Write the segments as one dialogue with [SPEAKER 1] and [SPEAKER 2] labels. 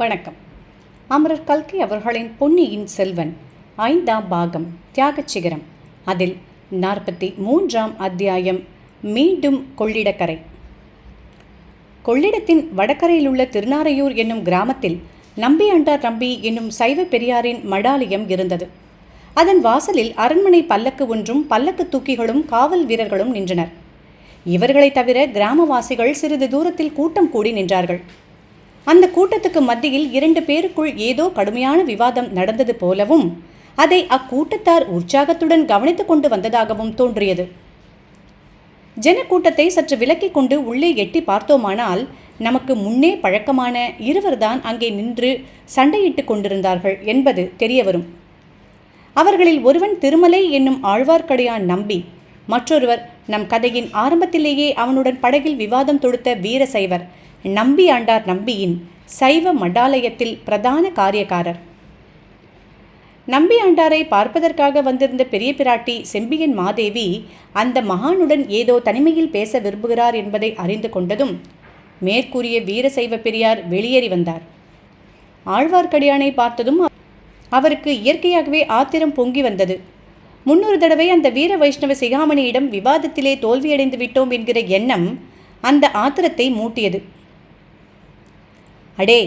[SPEAKER 1] வணக்கம் அமரர் கல்கி அவர்களின் பொன்னியின் செல்வன் ஐந்தாம் பாகம் தியாக சிகரம் அதில் நாற்பத்தி மூன்றாம் அத்தியாயம் மீண்டும் கொள்ளிடக்கரை கொள்ளிடத்தின் வடக்கரையில் உள்ள திருநாரையூர் என்னும் கிராமத்தில் நம்பி அண்டார் நம்பி என்னும் சைவ பெரியாரின் மடாலயம் இருந்தது அதன் வாசலில் அரண்மனை பல்லக்கு ஒன்றும் பல்லக்கு தூக்கிகளும் காவல் வீரர்களும் நின்றனர் இவர்களை தவிர கிராமவாசிகள் சிறிது தூரத்தில் கூட்டம் கூடி நின்றார்கள் அந்த கூட்டத்துக்கு மத்தியில் இரண்டு பேருக்குள் ஏதோ கடுமையான விவாதம் நடந்தது போலவும் அதை அக்கூட்டத்தார் உற்சாகத்துடன் கவனித்துக் கொண்டு வந்ததாகவும் தோன்றியது ஜனக்கூட்டத்தை சற்று விலக்கிக் கொண்டு உள்ளே எட்டி பார்த்தோமானால் நமக்கு முன்னே பழக்கமான இருவர்தான் அங்கே நின்று சண்டையிட்டு கொண்டிருந்தார்கள் என்பது தெரியவரும் அவர்களில் ஒருவன் திருமலை என்னும் ஆழ்வார்க்கடையான் நம்பி மற்றொருவர் நம் கதையின் ஆரம்பத்திலேயே அவனுடன் படகில் விவாதம் தொடுத்த வீரசைவர் நம்பி ஆண்டார் நம்பியின் சைவ மடாலயத்தில் பிரதான காரியக்காரர் நம்பி பார்ப்பதற்காக வந்திருந்த பெரிய பிராட்டி செம்பியன் மாதேவி அந்த மகானுடன் ஏதோ தனிமையில் பேச விரும்புகிறார் என்பதை அறிந்து கொண்டதும் மேற்கூறிய வீரசைவ பெரியார் வெளியேறி வந்தார் ஆழ்வார்க்கடியானை பார்த்ததும் அவருக்கு இயற்கையாகவே ஆத்திரம் பொங்கி வந்தது முன்னொரு தடவை அந்த வீர வைஷ்ணவ சிகாமணியிடம் விவாதத்திலே தோல்வியடைந்து விட்டோம் என்கிற எண்ணம் அந்த ஆத்திரத்தை மூட்டியது
[SPEAKER 2] அடே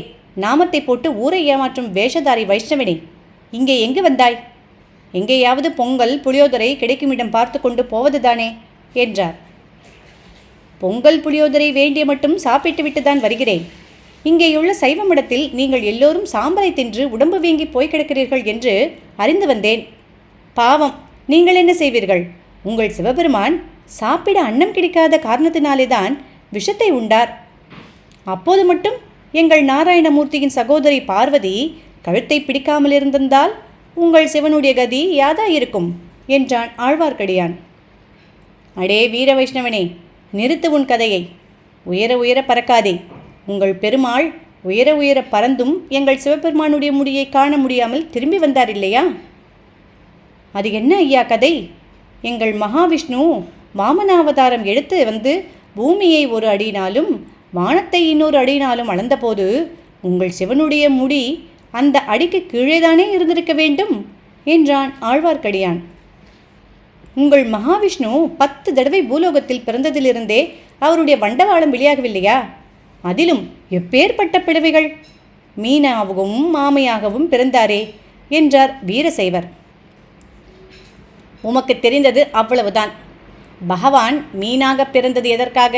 [SPEAKER 2] நாமத்தை போட்டு ஊரை ஏமாற்றும் வேஷதாரி வைஷ்ணவினே இங்கே எங்கு வந்தாய் எங்கேயாவது பொங்கல் புளியோதரை கிடைக்குமிடம் பார்த்து கொண்டு போவதுதானே என்றார்
[SPEAKER 3] பொங்கல் புளியோதரை வேண்டிய மட்டும் சாப்பிட்டுவிட்டு தான் வருகிறேன் இங்கேயுள்ள சைவமிடத்தில் நீங்கள் எல்லோரும் சாம்பலை தின்று உடம்பு வீங்கி போய் கிடக்கிறீர்கள் என்று அறிந்து வந்தேன் பாவம் நீங்கள் என்ன செய்வீர்கள் உங்கள் சிவபெருமான் சாப்பிட அன்னம் கிடைக்காத காரணத்தினாலே தான் விஷத்தை உண்டார் அப்போது மட்டும் எங்கள் நாராயணமூர்த்தியின் சகோதரி பார்வதி கழுத்தை பிடிக்காமல் இருந்திருந்தால் உங்கள் சிவனுடைய கதி யாதா இருக்கும் என்றான் ஆழ்வார்க்கடியான்
[SPEAKER 2] அடே வீர வைஷ்ணவனே நிறுத்து உன் கதையை உயர உயர பறக்காதே உங்கள் பெருமாள் உயர உயர பறந்தும் எங்கள் சிவபெருமானுடைய முடியை காண முடியாமல் திரும்பி வந்தார் இல்லையா அது என்ன ஐயா கதை எங்கள் மகாவிஷ்ணு வாமனாவதாரம் எடுத்து வந்து பூமியை ஒரு அடினாலும் வானத்தை இன்னொரு அடியினாலும் அளந்தபோது உங்கள் சிவனுடைய முடி அந்த அடிக்கு கீழேதானே இருந்திருக்க வேண்டும் என்றான் ஆழ்வார்க்கடியான் உங்கள் மகாவிஷ்ணு பத்து தடவை பூலோகத்தில் பிறந்ததிலிருந்தே அவருடைய வண்டவாளம் வெளியாகவில்லையா அதிலும் எப்பேற்பட்ட பிடவைகள் மீனாகவும் மாமையாகவும் பிறந்தாரே என்றார் வீரசைவர்
[SPEAKER 3] உமக்கு தெரிந்தது அவ்வளவுதான் பகவான் மீனாக பிறந்தது எதற்காக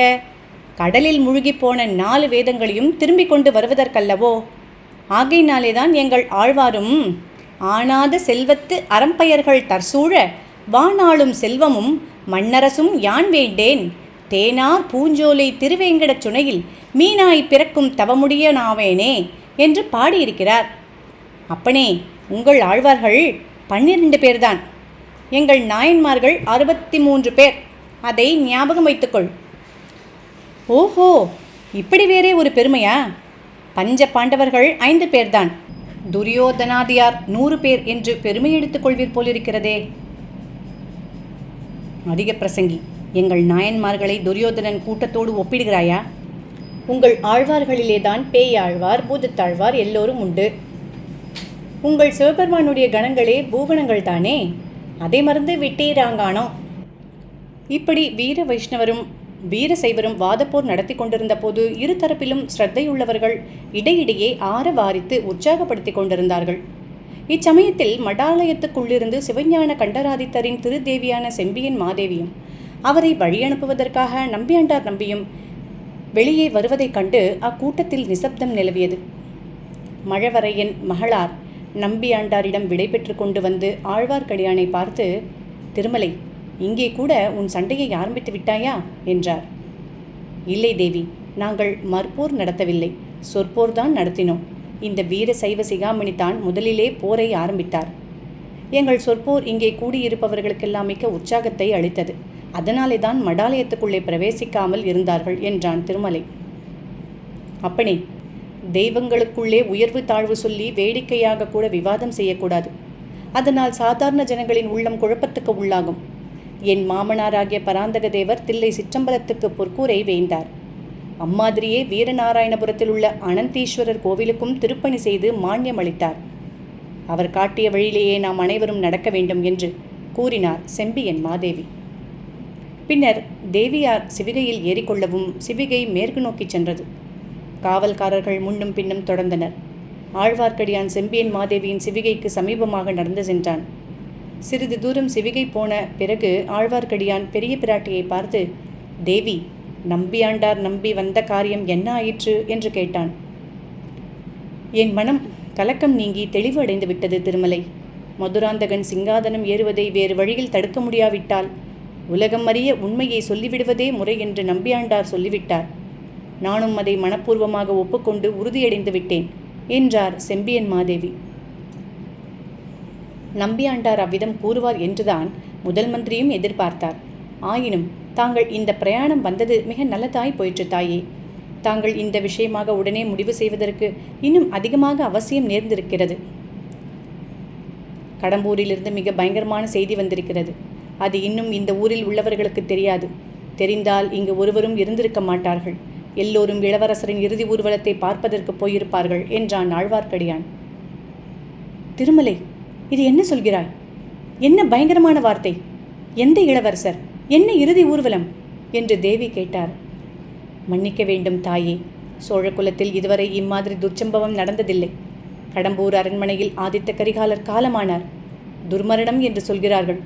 [SPEAKER 3] கடலில் போன நாலு வேதங்களையும் திரும்பி கொண்டு வருவதற்கல்லவோ ஆகையினாலேதான் எங்கள் ஆழ்வாரும் ஆனாத செல்வத்து அறம்பெயர்கள் தற்சூழ வானாளும் செல்வமும் மன்னரசும் யான் வேண்டேன் தேனார் பூஞ்சோலை திருவேங்கடச் சுனையில் மீனாய் பிறக்கும் தவமுடியனாவேனே என்று பாடியிருக்கிறார் அப்பனே உங்கள் ஆழ்வார்கள் பன்னிரண்டு பேர்தான் எங்கள் நாயன்மார்கள் அறுபத்தி மூன்று பேர் அதை ஞாபகம் வைத்துக்கொள்
[SPEAKER 2] ஓஹோ இப்படி வேறே ஒரு பெருமையா பஞ்ச பாண்டவர்கள் ஐந்து பேர்தான் துரியோதனாதியார் நூறு பேர் என்று பெருமை கொள்வீர் போலிருக்கிறதே அதிக பிரசங்கி எங்கள் நாயன்மார்களை துரியோதனன் கூட்டத்தோடு ஒப்பிடுகிறாயா உங்கள் ஆழ்வார்களிலேதான் பேய் ஆழ்வார் பூதத்தாழ்வார் எல்லோரும் உண்டு உங்கள் சிவபெருமானுடைய கணங்களே பூகணங்கள் தானே அதை மறந்து விட்டீராங்கானோ
[SPEAKER 1] இப்படி வீர வைஷ்ணவரும் வீரசைவரும் வாதப்போர் நடத்தி கொண்டிருந்த போது இருதரப்பிலும் ஸ்ரத்தையுள்ளவர்கள் இடையிடையே ஆரவாரித்து உற்சாகப்படுத்தி கொண்டிருந்தார்கள் இச்சமயத்தில் மடாலயத்துக்குள்ளிருந்து சிவஞான கண்டராதித்தரின் திருதேவியான செம்பியன் மாதேவியும் அவரை வழி அனுப்புவதற்காக நம்பியாண்டார் நம்பியும் வெளியே வருவதைக் கண்டு அக்கூட்டத்தில் நிசப்தம் நிலவியது மழவரையன் மகளார் நம்பியாண்டாரிடம் விடைபெற்று கொண்டு வந்து ஆழ்வார்க்கடியானை பார்த்து திருமலை இங்கே கூட உன் சண்டையை ஆரம்பித்து விட்டாயா என்றார்
[SPEAKER 3] இல்லை தேவி நாங்கள் மற்போர் நடத்தவில்லை சொற்போர் தான் நடத்தினோம் இந்த வீர சைவ சிகாமணி தான் முதலிலே போரை ஆரம்பித்தார் எங்கள் சொற்போர் இங்கே கூடியிருப்பவர்களுக்கெல்லாம் மிக்க உற்சாகத்தை அளித்தது அதனாலே தான் மடாலயத்துக்குள்ளே பிரவேசிக்காமல் இருந்தார்கள் என்றான் திருமலை
[SPEAKER 1] அப்பனே தெய்வங்களுக்குள்ளே உயர்வு தாழ்வு சொல்லி வேடிக்கையாக கூட விவாதம் செய்யக்கூடாது அதனால் சாதாரண ஜனங்களின் உள்ளம் குழப்பத்துக்கு உள்ளாகும் என் மாமனாராகிய பராந்தக தேவர் தில்லை சிற்றம்பலத்துக்கு பொற்கூரை வேந்தார் அம்மாதிரியே வீரநாராயணபுரத்தில் உள்ள அனந்தீஸ்வரர் கோவிலுக்கும் திருப்பணி செய்து மானியம் அளித்தார் அவர் காட்டிய வழியிலேயே நாம் அனைவரும் நடக்க வேண்டும் என்று கூறினார் செம்பியன் மாதேவி பின்னர் தேவியார் சிவிகையில் ஏறிக்கொள்ளவும் சிவிகை மேற்கு நோக்கி சென்றது காவல்காரர்கள் முன்னும் பின்னும் தொடர்ந்தனர் ஆழ்வார்க்கடியான் செம்பியன் மாதேவியின் சிவிகைக்கு சமீபமாக நடந்து சென்றான் சிறிது தூரம் சிவிகை போன பிறகு ஆழ்வார்க்கடியான் பெரிய பிராட்டியை பார்த்து தேவி நம்பியாண்டார் நம்பி வந்த காரியம் என்ன ஆயிற்று என்று கேட்டான்
[SPEAKER 3] என் மனம் கலக்கம் நீங்கி தெளிவு அடைந்து விட்டது திருமலை மதுராந்தகன் சிங்காதனம் ஏறுவதை வேறு வழியில் தடுக்க முடியாவிட்டால் உலகம் அறிய உண்மையை சொல்லிவிடுவதே முறை என்று நம்பியாண்டார் சொல்லிவிட்டார் நானும் அதை மனப்பூர்வமாக ஒப்புக்கொண்டு உறுதியடைந்து விட்டேன் என்றார் செம்பியன் மாதேவி
[SPEAKER 4] நம்பியாண்டார் அவ்விதம் கூறுவார் என்றுதான் முதல் மந்திரியும் எதிர்பார்த்தார் ஆயினும் தாங்கள் இந்த பிரயாணம் வந்தது மிக நல்லதாய் போயிற்று தாயே தாங்கள் இந்த விஷயமாக உடனே முடிவு செய்வதற்கு இன்னும் அதிகமாக அவசியம் நேர்ந்திருக்கிறது கடம்பூரிலிருந்து மிக பயங்கரமான செய்தி வந்திருக்கிறது அது இன்னும் இந்த ஊரில் உள்ளவர்களுக்கு தெரியாது தெரிந்தால் இங்கு ஒருவரும் இருந்திருக்க மாட்டார்கள் எல்லோரும் இளவரசரின் இறுதி ஊர்வலத்தை பார்ப்பதற்கு போயிருப்பார்கள் என்றான் ஆழ்வார்க்கடியான்
[SPEAKER 2] திருமலை இது என்ன சொல்கிறாய் என்ன பயங்கரமான வார்த்தை எந்த இளவரசர் என்ன இறுதி ஊர்வலம் என்று தேவி கேட்டார்
[SPEAKER 3] மன்னிக்க வேண்டும் தாயே சோழகுலத்தில் இதுவரை இம்மாதிரி துர்ச்சம்பவம் நடந்ததில்லை கடம்பூர் அரண்மனையில் ஆதித்த கரிகாலர் காலமானார் துர்மரணம் என்று சொல்கிறார்கள்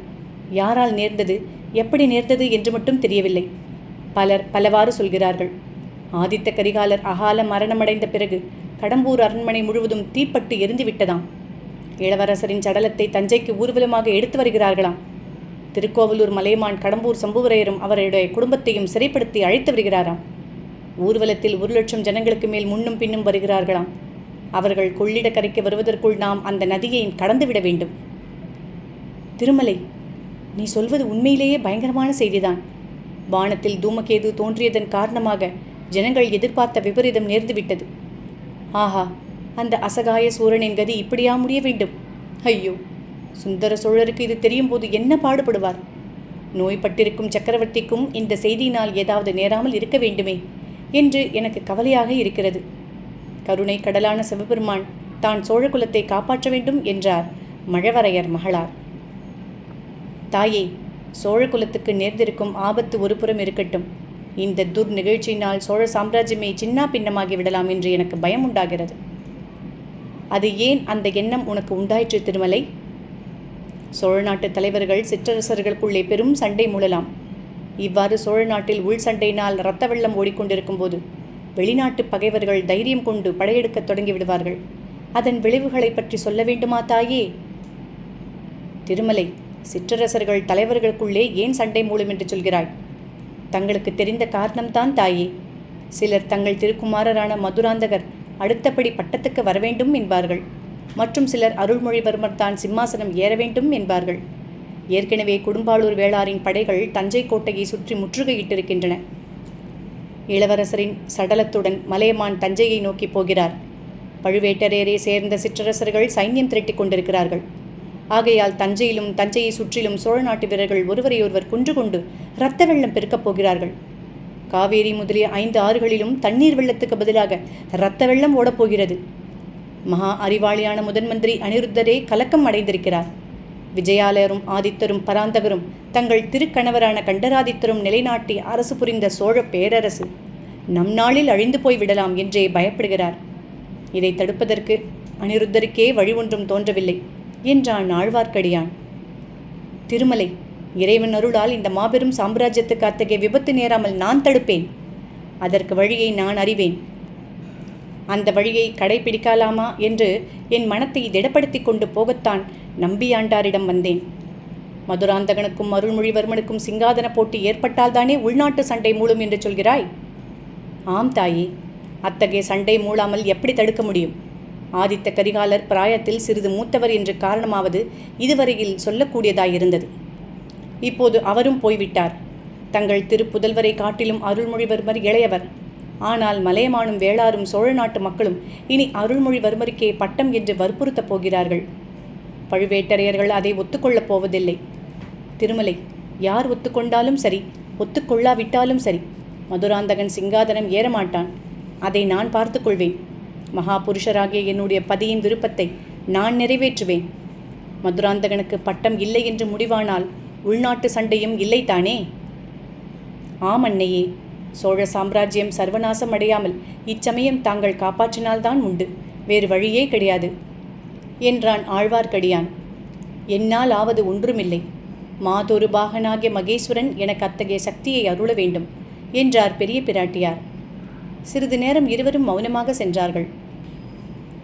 [SPEAKER 3] யாரால் நேர்ந்தது எப்படி நேர்ந்தது என்று மட்டும் தெரியவில்லை பலர் பலவாறு சொல்கிறார்கள் ஆதித்த கரிகாலர் அகால மரணமடைந்த பிறகு கடம்பூர் அரண்மனை முழுவதும் தீப்பட்டு எரிந்து இளவரசரின் சடலத்தை தஞ்சைக்கு ஊர்வலமாக எடுத்து வருகிறார்களாம் திருக்கோவலூர் மலைமான் கடம்பூர் சம்புவரையரும் அவருடைய குடும்பத்தையும் சிறைப்படுத்தி அழைத்து வருகிறாராம் ஊர்வலத்தில் ஒரு லட்சம் ஜனங்களுக்கு மேல் முன்னும் பின்னும் வருகிறார்களாம் அவர்கள் கொள்ளிடக்கரைக்கு வருவதற்குள் நாம் அந்த நதியை கடந்துவிட வேண்டும்
[SPEAKER 2] திருமலை நீ சொல்வது உண்மையிலேயே பயங்கரமான செய்திதான் வானத்தில் தூமகேது தோன்றியதன் காரணமாக ஜனங்கள் எதிர்பார்த்த விபரீதம் நேர்ந்துவிட்டது ஆஹா அந்த அசகாய சூரனின் கதி இப்படியா முடிய வேண்டும் ஐயோ சுந்தர சோழருக்கு இது தெரியும் போது என்ன பாடுபடுவார் நோய்பட்டிருக்கும் சக்கரவர்த்திக்கும் இந்த செய்தியினால் ஏதாவது நேராமல் இருக்க வேண்டுமே என்று எனக்கு கவலையாக இருக்கிறது
[SPEAKER 4] கருணை கடலான சிவபெருமான் தான் சோழகுலத்தை காப்பாற்ற வேண்டும் என்றார் மழவரையர் மகளார்
[SPEAKER 3] தாயே சோழகுலத்துக்கு நேர்ந்திருக்கும் ஆபத்து ஒருபுறம் இருக்கட்டும் இந்த துர் நிகழ்ச்சியினால் சோழ சாம்ராஜ்யமே சின்னா பின்னமாகி விடலாம் என்று எனக்கு பயம் உண்டாகிறது
[SPEAKER 2] அது ஏன் அந்த எண்ணம் உனக்கு உண்டாயிற்று திருமலை சோழ நாட்டு தலைவர்கள் சிற்றரசர்களுக்குள்ளே பெரும் சண்டை மூடலாம் இவ்வாறு சோழ நாட்டில் உள் சண்டையினால் இரத்த வெள்ளம் ஓடிக்கொண்டிருக்கும் போது வெளிநாட்டு பகைவர்கள் தைரியம் கொண்டு படையெடுக்க தொடங்கி விடுவார்கள் அதன் விளைவுகளை பற்றி சொல்ல வேண்டுமா தாயே
[SPEAKER 3] திருமலை சிற்றரசர்கள் தலைவர்களுக்குள்ளே ஏன் சண்டை மூலம் என்று சொல்கிறாய் தங்களுக்கு தெரிந்த காரணம்தான் தாயே சிலர் தங்கள் திருக்குமாரரான மதுராந்தகர் அடுத்தபடி பட்டத்துக்கு வரவேண்டும் என்பார்கள் மற்றும் சிலர் அருள்மொழிவர்மர் தான் சிம்மாசனம் ஏற வேண்டும் என்பார்கள் ஏற்கனவே குடும்பாளூர் வேளாரின் படைகள் தஞ்சை கோட்டையை சுற்றி முற்றுகையிட்டிருக்கின்றன இளவரசரின் சடலத்துடன் மலையமான் தஞ்சையை நோக்கி போகிறார் பழுவேட்டரையரை சேர்ந்த சிற்றரசர்கள் சைன்யம் திரட்டிக் கொண்டிருக்கிறார்கள் ஆகையால் தஞ்சையிலும் தஞ்சையை சுற்றிலும் சோழ நாட்டு வீரர்கள் ஒருவரையொருவர் குன்று கொண்டு இரத்த வெள்ளம் பெருக்கப் போகிறார்கள் காவேரி முதலிய ஐந்து ஆறுகளிலும் தண்ணீர் வெள்ளத்துக்கு பதிலாக இரத்த வெள்ளம் ஓடப்போகிறது மகா அறிவாளியான முதன் மந்திரி அனிருத்தரே கலக்கம் அடைந்திருக்கிறார் விஜயாலயரும் ஆதித்தரும் பராந்தகரும் தங்கள் திருக்கணவரான கண்டராதித்தரும் நிலைநாட்டி அரசு புரிந்த சோழ பேரரசு நம் நாளில் அழிந்து போய் விடலாம் என்றே பயப்படுகிறார் இதை தடுப்பதற்கு அனிருத்தருக்கே வழி ஒன்றும் தோன்றவில்லை என்றான் ஆழ்வார்க்கடியான்
[SPEAKER 2] திருமலை இறைவன் அருளால் இந்த மாபெரும் சாம்ராஜ்யத்துக்கு அத்தகைய விபத்து நேராமல் நான் தடுப்பேன் அதற்கு வழியை நான் அறிவேன் அந்த வழியை கடைபிடிக்கலாமா என்று என் மனத்தை திடப்படுத்தி கொண்டு போகத்தான் நம்பியாண்டாரிடம் வந்தேன் மதுராந்தகனுக்கும் அருள்மொழிவர்மனுக்கும் சிங்காதன போட்டி ஏற்பட்டால்தானே உள்நாட்டு சண்டை மூலம் என்று சொல்கிறாய்
[SPEAKER 3] ஆம் தாயே அத்தகைய சண்டை மூளாமல் எப்படி தடுக்க முடியும் ஆதித்த கரிகாலர் பிராயத்தில் சிறிது மூத்தவர் என்று காரணமாவது இதுவரையில் சொல்லக்கூடியதாயிருந்தது இப்போது அவரும் போய்விட்டார் தங்கள் திருப்புதல்வரை காட்டிலும் அருள்மொழிவர்மர் இளையவர் ஆனால் மலையமானும் வேளாரும் சோழ நாட்டு மக்களும் இனி அருள்மொழிவர்மருக்கே பட்டம் என்று வற்புறுத்தப் போகிறார்கள் பழுவேட்டரையர்கள் அதை ஒத்துக்கொள்ளப் போவதில்லை
[SPEAKER 2] திருமலை யார் ஒத்துக்கொண்டாலும் சரி ஒத்துக்கொள்ளாவிட்டாலும் சரி மதுராந்தகன் சிங்காதனம் ஏறமாட்டான் அதை நான் பார்த்துக்கொள்வேன் மகாபுருஷராகிய என்னுடைய பதியின் விருப்பத்தை நான் நிறைவேற்றுவேன் மதுராந்தகனுக்கு பட்டம் இல்லை என்று முடிவானால் உள்நாட்டு சண்டையும் இல்லைத்தானே
[SPEAKER 3] அன்னையே சோழ சாம்ராஜ்யம் சர்வநாசம் அடையாமல் இச்சமயம் தாங்கள் காப்பாற்றினால்தான் உண்டு வேறு வழியே கிடையாது என்றான் ஆழ்வார்க்கடியான்
[SPEAKER 4] என்னால் ஆவது ஒன்றுமில்லை மாதொரு பாகனாகிய மகேஸ்வரன் எனக்கு அத்தகைய சக்தியை அருள வேண்டும் என்றார் பெரிய பிராட்டியார் சிறிது நேரம் இருவரும் மௌனமாக சென்றார்கள்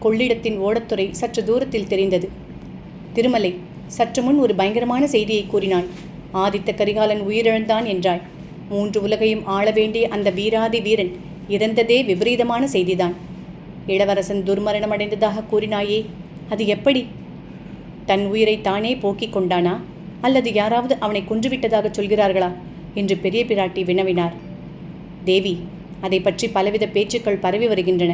[SPEAKER 4] கொள்ளிடத்தின் ஓடத்துறை சற்று தூரத்தில் தெரிந்தது திருமலை சற்று முன் ஒரு பயங்கரமான செய்தியை கூறினான் ஆதித்த கரிகாலன் உயிரிழந்தான் என்றாய் மூன்று உலகையும் ஆள வேண்டிய அந்த வீராதி வீரன் இறந்ததே விபரீதமான செய்திதான் இளவரசன் அடைந்ததாக கூறினாயே அது எப்படி தன் உயிரை தானே போக்கிக் கொண்டானா அல்லது யாராவது அவனை கொன்றுவிட்டதாக சொல்கிறார்களா என்று பெரிய பிராட்டி வினவினார் தேவி அதை பற்றி பலவித பேச்சுக்கள் பரவி வருகின்றன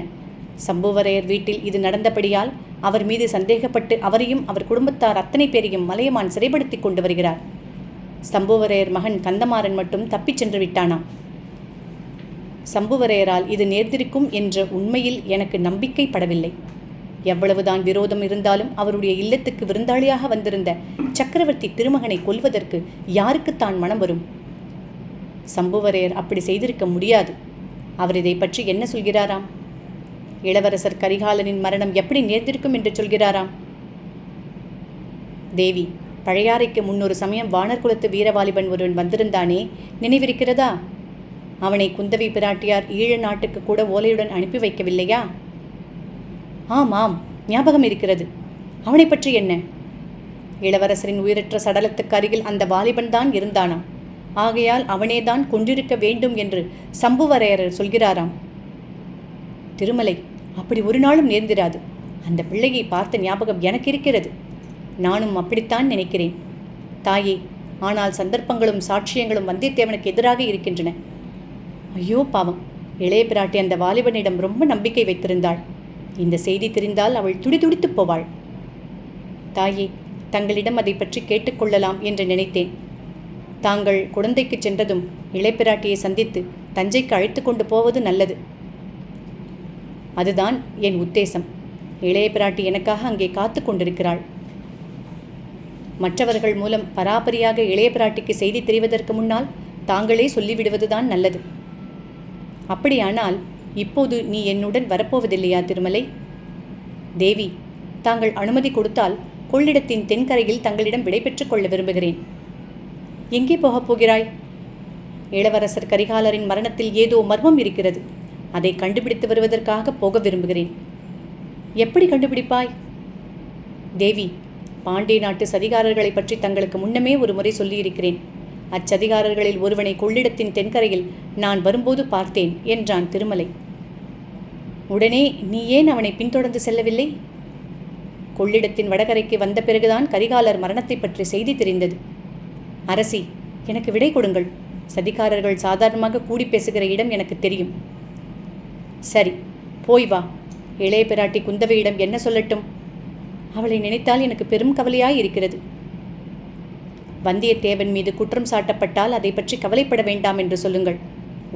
[SPEAKER 4] சம்புவரையர் வீட்டில் இது நடந்தபடியால் அவர் மீது சந்தேகப்பட்டு அவரையும் அவர் குடும்பத்தார் அத்தனை பேரையும் மலையமான் சிறைப்படுத்தி கொண்டு வருகிறார் சம்புவரையர் மகன் கந்தமாறன் மட்டும் தப்பிச் சென்று விட்டானாம் சம்புவரையரால் இது நேர்ந்திருக்கும் என்ற உண்மையில் எனக்கு நம்பிக்கை படவில்லை எவ்வளவுதான் விரோதம் இருந்தாலும் அவருடைய இல்லத்துக்கு விருந்தாளியாக வந்திருந்த சக்கரவர்த்தி திருமகனை கொல்வதற்கு யாருக்குத்தான் மனம் வரும் சம்புவரையர் அப்படி செய்திருக்க முடியாது அவர் இதை பற்றி என்ன சொல்கிறாராம் இளவரசர் கரிகாலனின் மரணம் எப்படி நேர்ந்திருக்கும் என்று சொல்கிறாராம்
[SPEAKER 3] தேவி பழையாறைக்கு முன்னொரு சமயம் வானர் குலத்து வீரவாலிபன் ஒருவன் வந்திருந்தானே நினைவிருக்கிறதா அவனை குந்தவி பிராட்டியார் ஈழ நாட்டுக்கு கூட ஓலையுடன் அனுப்பி வைக்கவில்லையா
[SPEAKER 2] ஆம் ஆம் ஞாபகம் இருக்கிறது அவனை பற்றி என்ன இளவரசரின் உயிரற்ற சடலத்துக்கு அருகில் அந்த வாலிபன் தான் இருந்தானாம் ஆகையால் அவனேதான் கொண்டிருக்க வேண்டும் என்று சம்புவரையரர் சொல்கிறாராம் திருமலை அப்படி ஒரு நாளும் நேர்ந்திராது அந்த பிள்ளையை பார்த்த ஞாபகம் எனக்கு இருக்கிறது நானும் அப்படித்தான் நினைக்கிறேன் தாயே ஆனால் சந்தர்ப்பங்களும் சாட்சியங்களும் வந்தியத்தேவனுக்கு எதிராக இருக்கின்றன ஐயோ பாவம் இளைய பிராட்டி அந்த வாலிபனிடம் ரொம்ப நம்பிக்கை வைத்திருந்தாள் இந்த செய்தி தெரிந்தால் அவள் துடிதுடித்து போவாள் தாயே தங்களிடம் அதை பற்றி கேட்டுக்கொள்ளலாம் என்று நினைத்தேன் தாங்கள் குழந்தைக்கு சென்றதும் இளைப்பிராட்டியை சந்தித்து தஞ்சைக்கு அழைத்து கொண்டு போவது நல்லது அதுதான் என் உத்தேசம் இளைய பிராட்டி எனக்காக அங்கே காத்து கொண்டிருக்கிறாள் மற்றவர்கள் மூலம் பராபரியாக இளைய பிராட்டிக்கு செய்தி தெரிவதற்கு முன்னால் தாங்களே சொல்லிவிடுவதுதான் நல்லது அப்படியானால் இப்போது நீ என்னுடன் வரப்போவதில்லையா திருமலை
[SPEAKER 3] தேவி தாங்கள் அனுமதி கொடுத்தால் கொள்ளிடத்தின் தென்கரையில் தங்களிடம் விடைபெற்றுக் கொள்ள விரும்புகிறேன்
[SPEAKER 2] எங்கே போகப் போகிறாய் இளவரசர் கரிகாலரின் மரணத்தில் ஏதோ மர்மம் இருக்கிறது அதை கண்டுபிடித்து வருவதற்காக போக விரும்புகிறேன் எப்படி கண்டுபிடிப்பாய்
[SPEAKER 3] தேவி பாண்டிய நாட்டு சதிகாரர்களை பற்றி தங்களுக்கு முன்னமே ஒரு முறை சொல்லியிருக்கிறேன் அச்சதிகாரர்களில் ஒருவனை கொள்ளிடத்தின் தென்கரையில் நான் வரும்போது பார்த்தேன் என்றான் திருமலை
[SPEAKER 2] உடனே நீ ஏன் அவனை பின்தொடர்ந்து செல்லவில்லை கொள்ளிடத்தின் வடகரைக்கு வந்த பிறகுதான் கரிகாலர் மரணத்தை பற்றி செய்தி தெரிந்தது அரசி எனக்கு விடை கொடுங்கள் சதிகாரர்கள் சாதாரணமாக கூடி பேசுகிற இடம் எனக்கு தெரியும் சரி போய் வா இளைய பிராட்டி குந்தவையிடம் என்ன சொல்லட்டும் அவளை நினைத்தால் எனக்கு பெரும் கவலையாய் இருக்கிறது
[SPEAKER 3] வந்தியத்தேவன் மீது குற்றம் சாட்டப்பட்டால் அதை பற்றி கவலைப்பட வேண்டாம் என்று சொல்லுங்கள்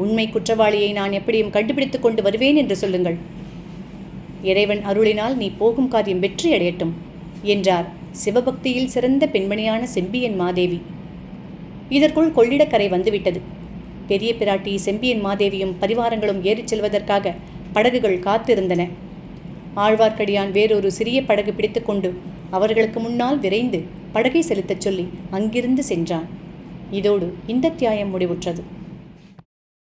[SPEAKER 3] உண்மை குற்றவாளியை நான் எப்படியும் கண்டுபிடித்துக் கொண்டு வருவேன் என்று சொல்லுங்கள் இறைவன் அருளினால் நீ போகும் காரியம் வெற்றி அடையட்டும் என்றார் சிவபக்தியில் சிறந்த பெண்மணியான செம்பியன் மாதேவி
[SPEAKER 1] இதற்குள் கொள்ளிடக்கரை வந்துவிட்டது பெரிய பிராட்டி செம்பியன் மாதேவியும் பரிவாரங்களும் ஏறிச் செல்வதற்காக படகுகள் காத்திருந்தன ஆழ்வார்க்கடியான் வேறொரு சிறிய படகு பிடித்துக்கொண்டு அவர்களுக்கு முன்னால் விரைந்து படகை செலுத்தச் சொல்லி அங்கிருந்து சென்றான் இதோடு இந்த தியாயம் முடிவுற்றது